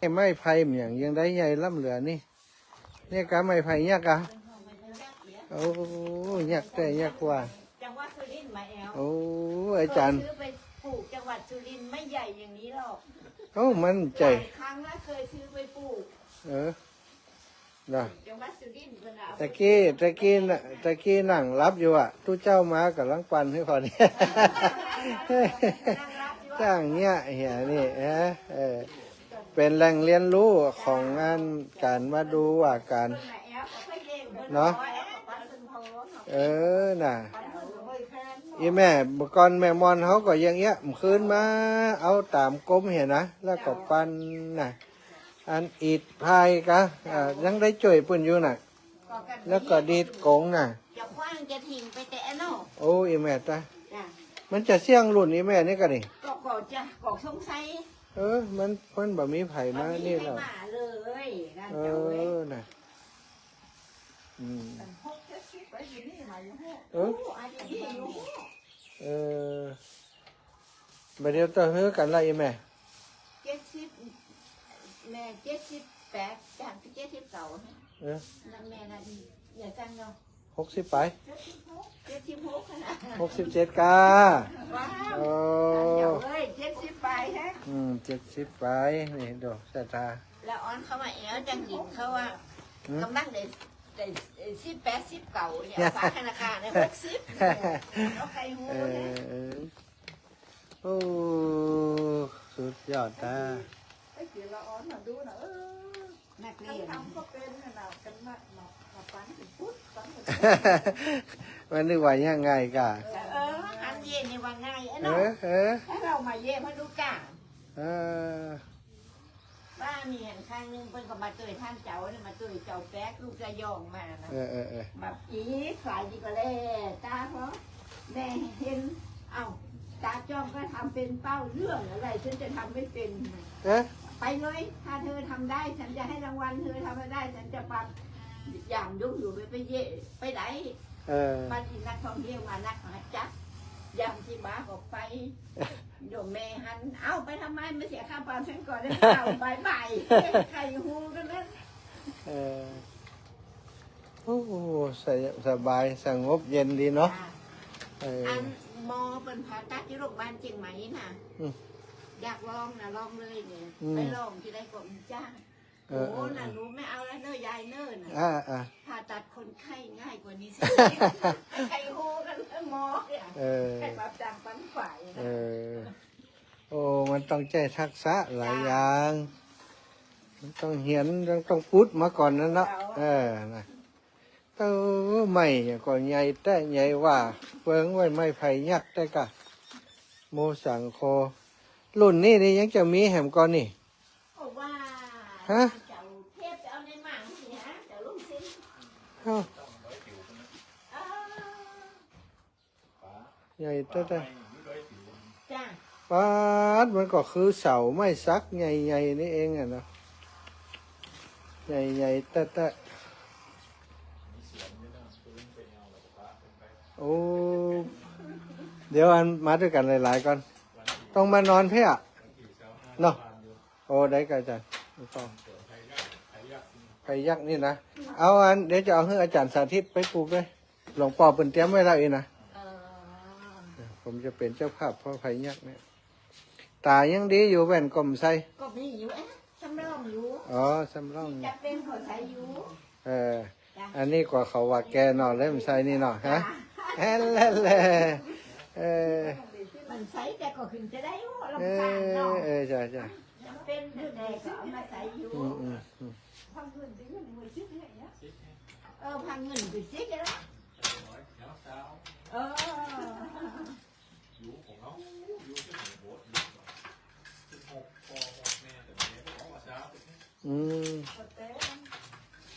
ไอ้ไม้ไผ่เหมียงยังได้ใหญ่ล่ำเหลือนี่เนี่ยกะไม้ไผ่ยักษ์อะโอ้ยักษ์แต่ยักษ์กว่า จังหวัดสุรินทร์มาแอลโอ้อาจารย์เคซื้อไปปลูกจังหวัดสุรินทร์ไม่ใหญ่อย่างนี้หรอกโอ้มันใจ หลายครั้งแล้วเคยซื้อไปปลูกเออน่ะจังหวัดสุรินทร์เวลาเอาตะกี้ตะกี้น่ะตะกี้นั่งรับอยู่อะตู้เจ้ามากับลังปันให้พอนี่นั่งรับอยู่ว่า จ้างเนี้ยเหียนี่ฮะเออ เป็นแหล่งเรียนรู้ของงานการมาดูว่าการเพิ่นมาแอลก็ค่อยเล่นเพิ่เนาะอแอลก็ปันเพิ่นพอเนาะเออน่ะปันเพิ่นก็บ่แค่นั้นอีแม่เมื่อก่อนแม่มอนเขาก็อยังเงี้ยมคืนมา เอาตามกลมเห็นนะแล้วก็ปันน่ะ อันอิดพายกะอ่ายังได้จ่วยปุ่นอยู่น่ะก็กันแล้วก็ดีดกงน่ะจะคว้างจะทิ้งไปแต่เนาะโอ้อีแม่ตาจ้ะมันจะเสี่ยงรุ่นอีแม่นี่ก็นี่ก็ก็จะก็สงสัยเออ มันมันแบบมีไผ่มานี่แล้แล้ววมาเลยนั่นเอเจ้าเว้ยอน่ะอืมหกเจ็ดสิบไปอยู่นี่มาอยู่หกเออโอ้อันนี้อยู่หกเออไปเดี๋ยวต่อเฮือกันละอีแม่ เจ็ดสิบแม่เจ็ดสิบแปดจากเจ็ดสิบเก้าเนี่ยเออ นั่นแม่นั่นอย่าจังเนาะหกสิบไป เจ็ดสิบหก เจ็ดสิบหกขนาดหกสิบเจ็ดกาว้าวโอ้เดี๋ยวเอ้ยเจ็ดสิบไปฮะอืมเจ็ดสิบไปนี่ดอกสายตาแล้วออนเขามาเอวจังหญิงเขาว่าอืมกำลังได้ได้สิบแปดสิบเก่าเนี่ยเอาฝากธนาคารเนี่ยหกสิบเอาใครหูเอเนี่ยอเออโอ้สุดยอดตาไอ้เดี๋ยวเราอ้อนมาดูนะเออนักทเรียนำก็เป็นขนาดกันมามามาปันถึงพุทธปันถึง มันนึกว่ายังไงกะเอออันเย็นนี่ว่าง่ายไอ้เอเนาะอเออถ้าเรามาเย่มาดูกาเออบ้านนี่เห็นครั้งหนึงเพิ่นก็มาตื่นท่านเจ้าเนี่ยมาตื่นเจ้าแป๊กลูกกระยองมานะ เออเออเออแบบอีขายดีกว่าเลยตาเพราะแม่เห็น เอ้าตาจ้องก็ทำเป็นเป้าเรื่องอะไรฉันจะทำไม่เป็น เอ๊ะไปเลย ถ้าเธอทำได้ ฉันจะให้รางวัลเธอทำไม่ได้ ฉันจะปักอย่างยุ่งอยู่ไปไปเย่ไปไหน เออมาที่นักท่องเที่ยวมานักหาจักยามที่บ้าออกไปโยมแม่หัน เอ้าไปทำไมไม่เสียค่าปรับฉันก่อนได้เปล่าบายบายใครฮูกันนั้นเออโอ้โหสยสบายสงบเย็นดีเนาะเอออันหมอเป็นผ่าตัดที่โรงพยาบาลเชียงใหม่น่ะอืมอยากลองนะลองเลยเนี่ยอืมไปลองที่ได้กรมจ้างเอ โอ้อเออน่ะหนูไม่เอาแล้วเน้อยายเน้อน่ะอ่าอ่าผ่าตัดคนไข้ง่ายกว่านี้สิใครฮูกันเลยหมอเนี่ยเออใครปรับจางปันฝ่ายเอนะอโอ้มันต้องใจทักษะหลายอย่างมันต้องเหียนต้องต้องพุดมาก่อนนะเนาะเออนะเต้าไม่ก็ใหญ่แต่ใหญ่ว่าเปิงไว้ไม่ไผ่ยักษ์ได้กะโมสังโค รุ่นนี้นี่ยังจะมีแหมก่อนนี่เพราะว่า ฮะเจ้าเทพจะเอาในหมางสิฮะเจ้าลุงสิงเอ้าเออใหญ่แต่แต่จ้าปาดมันก็คือเสาไม้ซักใหญ่ๆนี่เองอะเนาะใหญ่ๆแต่แต่โอ้เดี๋ยวอันมาด้วยกันหลายๆก่อน ต้องมานอนเพี่อะเนาะโอ้ได้กันอาจารย์ไม่ ต้องไปยักษ์นี่นะเอาอันเดี๋ยวจะเอาให้อาจารย์สาธิตไปปลูกเลยหลวงปอเป็นเตรียมไว้แล้วเองนะเออผมจะเป็นเจ้าภาพพ่อไผ่ยักษ์เนี่ยตายังดีอยู่แว่นกลมใส่ก็มีอยู่เอ๊ะสำรองอยู่อ๋อสำรองจะเป็นขอใช้อยู่เออจ้ะอันนี้กว่าเขาว่าแกหน่อเล่มใส่นี่หน่อฮะแฮะแลแลเออมันใช้แต่ก็ขึ้นจะได้หัวเอลำคาญเนาะอเออจ้ะจ้ะจำ เป็นแต่ก็เอามาใส่อยู่อืมอืมอืมทำเงินดีเงินมือชิดเนี่ยเนี่ยเออพังเงินไปซิกแล้วเอออืมแต่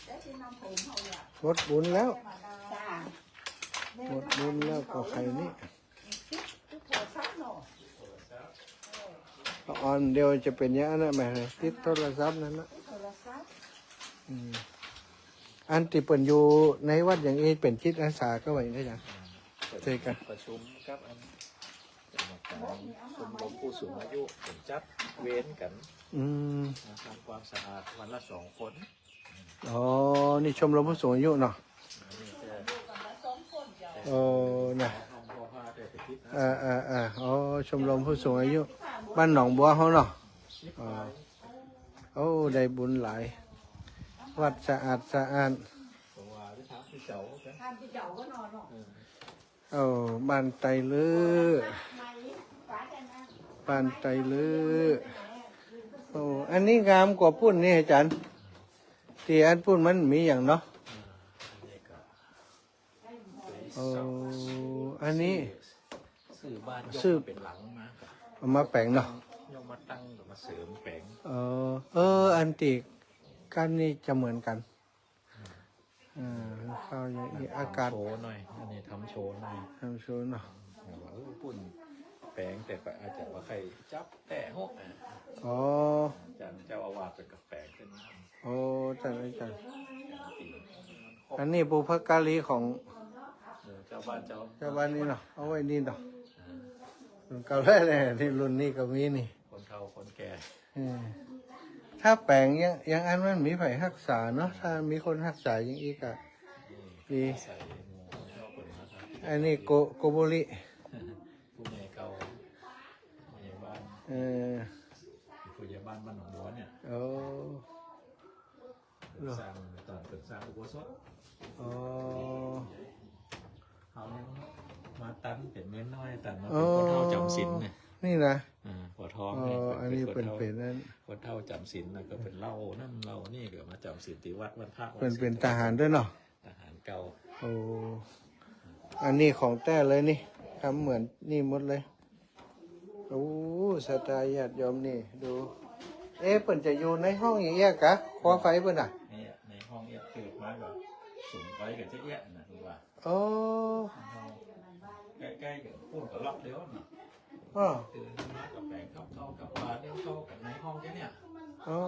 แต่ที่นำผมเขาอยากหมดบุญแล้วมาดาจ้า หมดบุญแล้วก็ใครนี่ ทุกคนซักหน่ อออนเดียวจะเป็นอยังนั้นแหม่ติดโทรศัพท์นั่นนะโทรศัพท์อืมอันที่เปิ่นอยู่ในวัดอย่างนี้เป็นจิตอาสาก็ไว้ได้ยังเจอกันประชุมกับอันเป็นหมอปชมรมผู้สูงอายุผมจัดเว้นกัน อืมมาทำความสะอาดวันละสองคน อ๋อ นี่ชมรมผู้สูงอายุเนาะอันนี้จะโอ้นะห้องพ่อผ้าได้ไปทิศนะอ่าอ่าอ่าอ๋อชมรมผู้สูงอายุ บ้านหนองบัวเขาเนาะชิปอ๋อไปโอ้ได้บุญหลาย วัดสะอาดสะอาดผมว่าที่ทางที่เจ้ากันท่านที่เจ้าก็นอนหรอกเออโอ้บ้านไตลือไม่ฟ้าแต่นะบ้านไตลือโอ้อันนี้งามกว่าปุ้นนี่อาจารย์ที่อันปุ้นมันมีอย่างเนาะอันนี้ก็โอ้อันนี้สื่อบ้านยกซื้อมาเป็นหลังมาครับ เอามาแปลงเนาะยกมาตั้งกับมาเสริมแปลงเออ เออ อันติกันนี่จะเหมือนกันอ่าเข้าอย่างนี้อากาศโชว์หน่อย อันนี้ทำโชว์หน่อยทำชูเนาะแบบว่าเออปุ่นแปลงแต่ก็อาจจะว่าใครจับแต่หกอะอ๋ออาจารย์เจ้าอาวาสเป็นกับแปลงขึ้นมาโอ้จันอาจารย์ตีอันนี้บุพการีของเออเจ้าบ้านเจ้าเจ้าบ้านนี่เนาะเอาไว้นี่เนาะ รุ่นเก่าแรกเลยที่รุ่นนี้ก็มีนี่คนเฒ่าคนแก่เออถ้าแปลงยังยังอันมันมีไผรักษาเนาะถ้ามีคนรักษาอย่างอีกอะดี ใส่หมูชอบคนนะครับอันนี้โกโกโบริผู้ใหญ่เก่าผู้ใหญ่บ้านเออผู้ใหญ่บ้านบ้านหนองบัวเนี่ยโอ้เหรอสร้างตอนเป็นสร้างอุโบสถอ๋อเขายัง มาตันเป็นเม้นน้อยตันมาอ๋เป็อนคนเท่าจำศีลเนี่ยนี่นะอ่าหัวทองอ๋อเนี่ยอันนี้เป็นคเป็นเท่านั่นคนเท่าจำศีลแล้วก็เป็นเหล่านั่นเหล่านี่ก็มาจำศีลที่วัดวันพระวัเป็นศีลเป็นทหารด้วยเนาะทหารเก่าโอ้อันนี้ของแต้เลยนี่ทำเหมือนนี่หมดเลยโอ้สไตล์ญาติโยมนี่ดู เอ๊ะเปิ่นจะอยู่ในห้องอย่างเงี้ยกะขอไฟเปิ่นอะเนี่ยในห้องเอี้ยเกิดมาแบบสูงไฟกับเจ๊เอี้ยนะคือว่าโอ้ ใกล้ๆกับพูดกับล็อกเดียวนะอ๋อตื่นมากับแปลงเข้าเข้ากับปลาเนี่ยเข้ากับในห้องแค่เนี่ยอ๋อ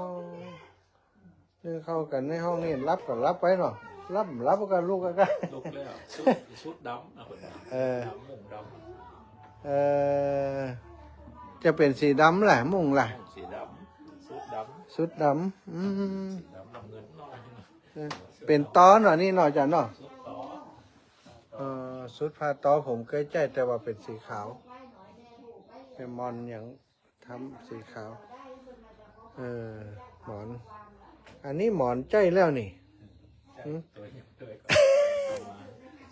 นี่เข้ากันในห้องนี่รับก็รับไปเนาะรับรับกันลูกกันกันลุกแล้วชุดชุดดำนะคนดำเออดำมุงดเออจะเป็นสีดำแหละมุ่งแหละำสีดำชุดดำสุดดำอืมสีดำน้ำเงินน้อยนะเออเป็นตอเนาะนี่เนาะจ้ะเนาะชุดต่อเออ สุดผ้าตอผมเคยใจแต่ว่าเป็นสีขาว เป็นมอนอย่างทำสีขาว เออ หมอน อันนี้หมอนใจแล้วนี่หืมตัวเหี่ยวเลยก็เอามา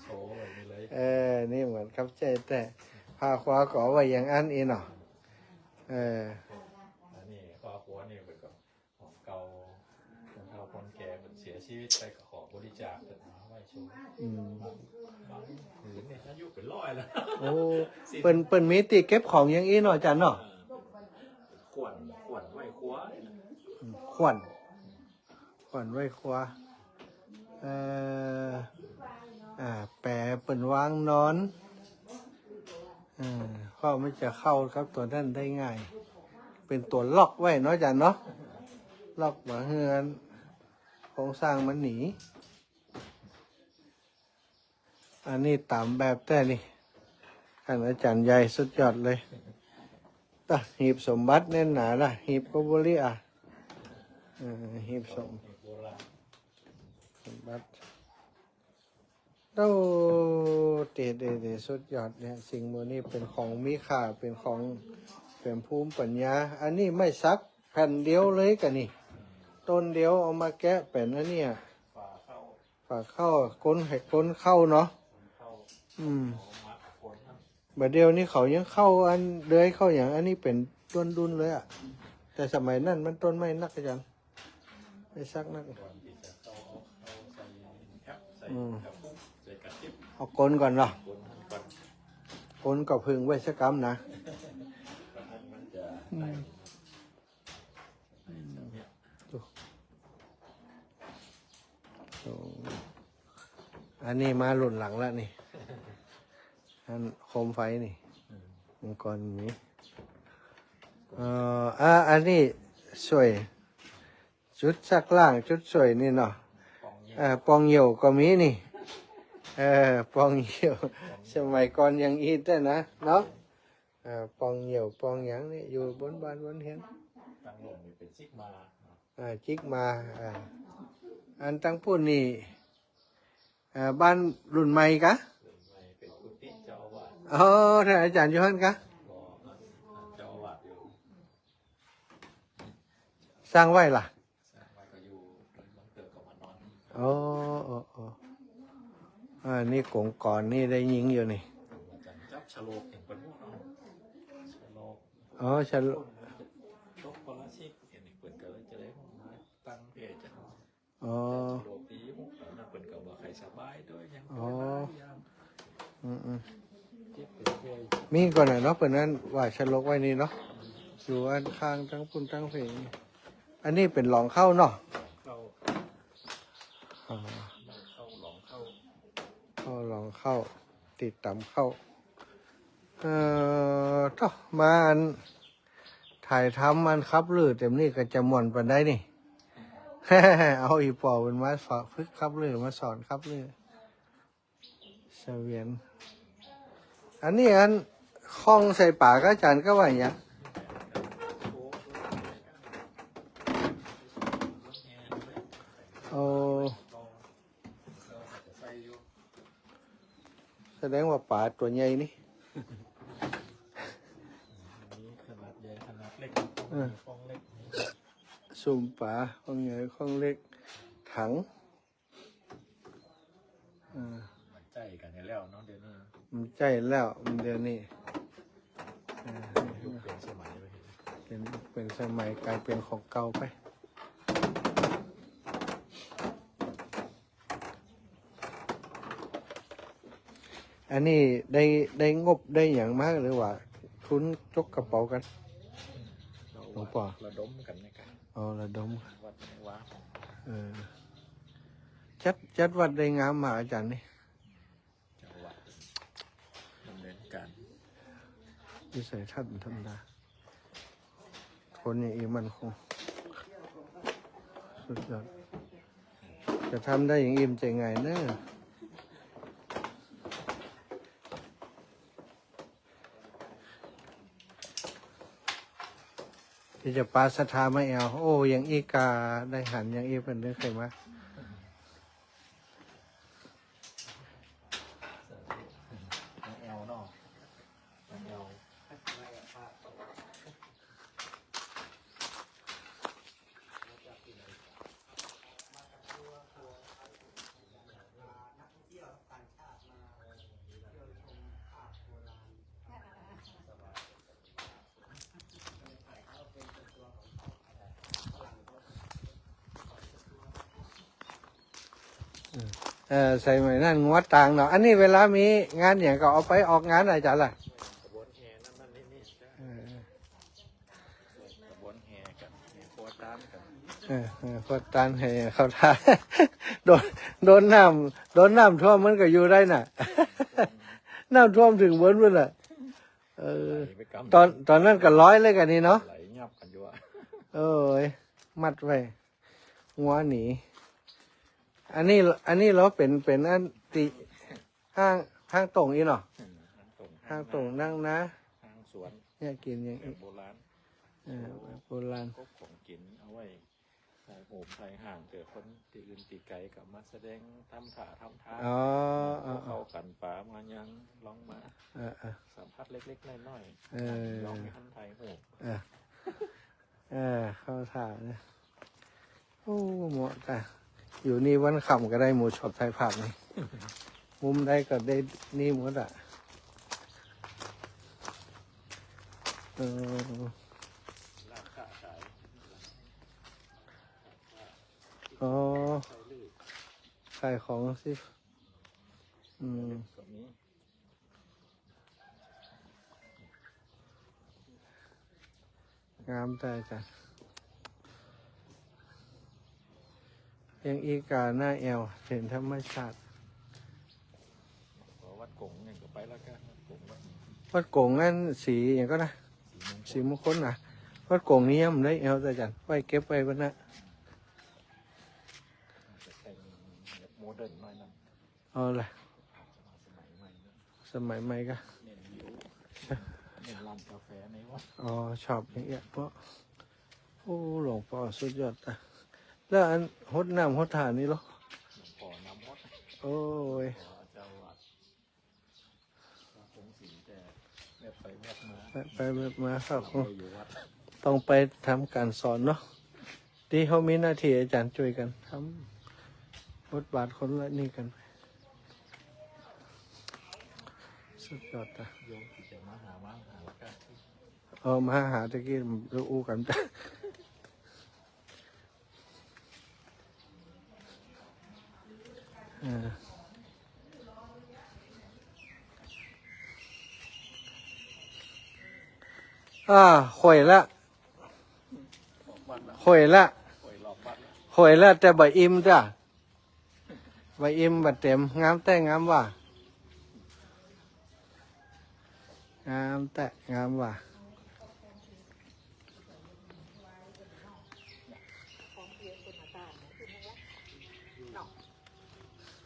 โชว์แบบนี้เลยเออ นี่เหมือนครับใจแต่ผ้าขวาก็เอาไว้อย่างอันอีเนาะเอออันนี้ครอบครัวนี่เป็นกับของเก่าคนเฒ่าคนแก่มันเสียชีวิตไปก็ขอบริจาค อืมเนี่ยอายุเป็นร้อยแล้วโอ้เปิ้นเปิ้นมีติเก็บของอย่างอีเนาะจ้ะเนาะขวนขวนไว้ครัวเนี่ยนะขวัญขวัญไว้ครัวเอ่ออ่าแปรเปิ่นวางนอนอ่าเข้าไม่จะเข้าครับตัวนั้นได้ง่าย เป็นตัวล็อกไว้เนาะจ้ะเนาะล็อกหมาเฮือนโครงสร้างมันหนี อันนี้ตามแบบแต่นี่ท่านอาจารย์ใหญ่สุดยอดเลยตะหีบสมบัติแน่นหนาละหีบกบริอะหีบสมบราณสมบัติโอ้เตเดเดสุดยอดเนี่ยสิ่งมือนี้เป็นของมีค่าเป็นของเป็นภูมิปัญญา อันนี้ไม่ซักแผ่นเดียวเลยกันนี่ ต้นเดียวเอามาแกะเป็นอันเนี้ยฝาเข้าฝาเข้าก้นให้ก้นเข้าเนาะ อืมบัดเดียวนี้เขายังเข้าอันเดือยเข้าอย่างอันนี้เป็นต้นดุนเลยอะแต่สมัยนั้นมันต้นไม้นักอาจารย์ไม่ซักนักก่อนที่จะเข้าเอาเข้าใส่แอปใส่อืมกระปุกใส่กระติบเอาก้นก่อนเนาะก่อนก้นกับพึ่งไว้สักกรรมนะอันมันจะได้เนี่ยโอ้อันนี้มาหล่นหลังแล้วนี่ อันโคมไฟนี่มังกรมีเอ่ออ่าอันนี้สวย ชุดซักล่างชุดสวยนี่เนาะปองเยี่ยเอ่อปองเหี่ยวก็มีนี่ เออปองเหี่ยว สมัยก่อนยังอีแต่นะเนาะอ่าปองเหยี่ยวปองหยังนี่อยู่บนบ้านบนเห็นตั้งลงนี่เป็นซิกมาเนาะอ่าจิกมาอ่าอันตั้งพูดนี่อ่าบ้านรุ่นใหม่กะ เรื่องไม่เป็นกุฏิเจ้า อ๋อท่านอาจารย์ยู่ฮันกะเจ้าอาวาสอยู่สร้างไว้ล่ะสร้างไว้ก็อยู่บางเติมก็มานอนอ๋ออ๋ออ๋ออ่านี่กงก่อนนี่ได้ยิงอยู่นี่อาจารย์จับฉลกอย่างเป็นพวกเราฉลกอ๋อฉันตกปราชิกเห็นเปิดก็เลยจะได้ตั้งเพจจะอ๋อฉลกตีมุกแล้วนเปิดก็บอกใครสบายด้วยยังอ๋ออืมอืม มีก่อนหน่อยเนาะเปิดนั้นว่าฉันลกไว้นี่เนาะอยู่อันข้างทั้งพุ่นทั้งเพลงอันนี้เป็นหลองเข้าเนาะเข้าอ่าเข้าหลองเข้าเข้าลองเข้า ติดตามเข้า เอ่อต่อมาอันถ่ายทำมันครับลือเต็มนี่ก็จะม่วนปันได้นี่เอาอีปอเป็นมาสอนฝึกครับลือมาสอนครับลือเสวียน อันนี้อันคล้องใส่ปากอาจารย์ก็ว่าอย่าง โอ้โอ้ลองเราอาจจะใส่อยู่แสดงว่าป่าตัวใหญ่นี่อันนี้ขนาดใหญ่ขนาดเล็กเออฟองเล็กสุ่มป่าข้องใหญ่ข้องเล็ก ถังอ่ามันใจกันในแล้วเนาะเดี๋ยวนี้ มันใจแล้วมันเดี๋ยวนี้อ่ายุคเปลี่ยนสมัยไปเห็นเป็นเป็นสมัยกลายเป็นของเก่าไป อันนี้ได้ได้งบได้อย่างมากหรือว่า ทุนจกกระเป๋ากันเราหลวงพ่อ ระดมกันในการเอาระดมวัดในว้าเออจัดจัดวัดได้งามมาอาจารย์นี่ จังหวัดดำเนินการ วิสัยทัศน์ธรรมดาคนอย่างอีมันคง สุดยอดจะทำได้อย่างอิ่มใจไงเนอะที่จะปาสถาไม่เอาโอ้ยังอีกาได้หันยังอีเป็นเรื่องเคยมา แอลเนาะแอล เออ ใส่ไหมนั่นงวดต่างเนาะอันนี้เวลามีงานอย่างก็เอาไปออกงานอาจารย์ล่ะกระบวนแห่นั่นนั่นนี่นี่เออกระบวนแห่กันแห่โคตามกันเออเออพอตันให้เขาทาโดนโดนน้ำโดนน้ำท่วมมันก็อยู่ได้น่ะ น้ำท่วมถึงบนบนอะเออไหลไปกำตอนตอนนั้นก็ร้อยเลยกันนี่เนาะไหลยับกันอยู่อะเอ้ยมัดไว้งัวหนี อันนี้อันนี้เราเป็นเป็นอันติห้างห้างตรงอีเนาะอืมทางตรงห้างตรงนั่งนะทางสวนเนี่ยกินอย่างแบอีบโบราณเออแบบโบราณก็ของกินเอาไว้ใส่โหมใส่ห่างเกิดคนตีอื่นตีไกลกลับมาแสดงทำท่าทำทางอ๋ออ๋ออ๋อเข้ากันป่ามายังลองมาเออเออสัมผัสเล็กๆน้อยเออๆลองไปทันไทยโหมเออเออเข้าถ่ายนะโอ้เหมาะจ้ะ อยู่นี่วันขำก็ได้หมูช็อตไทยภาพนี่ มุมได้ก็ได้นี่หมดอะเออขายอ๋อขายของสิ อืมงามแต่จ้ะ ยังอีกาหน้าแอวเห็นธรรมชาติขอวัดกงเนี่ยก็ไปแล้วกันวัดกงวัดวัดโกงนั่นสีอย่างก็นะสีมงคสีลมงคลนะวัดโกงนี้ยังได้แอวแต่จันไว้เก็บไว้บนนะจะเป็นแบบโมเดิร์นหน่อยนะเอาละสมัยใหม่นะสมัยใหม่ก็ เน้นวิวเป็นร้านกาแฟในวัดอ๋อชอบอย่างเงี้ยเพราะโอ้หลวงพ่อสุดยอดอะ แล้วอันหดน้ำหดทานนี่เหรอหลวงพ่อน้ำมดโอ้ยขอเจ้าวัดพระคงศรีแต่แวบไปแวบมาไปไปแบบมาครับ เราไปอยู่วัดต้องไปทำการสอนเนาะที่เขามีหน้าที่อาจารย์ช่วยกันทำบทบาทคนละนี่กันสุดยอดอะโยมที่จะมาหามาหาแล้วก็เออมาหาตะกี้รู้กันจ้ะ อ่าข่อยละวัดละข่อยละป่วยรอบวัดละข่อยละแต่ใบอิ่มจ้ะใบอิ่มบัดเต็มงามแต่งามว่ะงามแต่งามว่ะ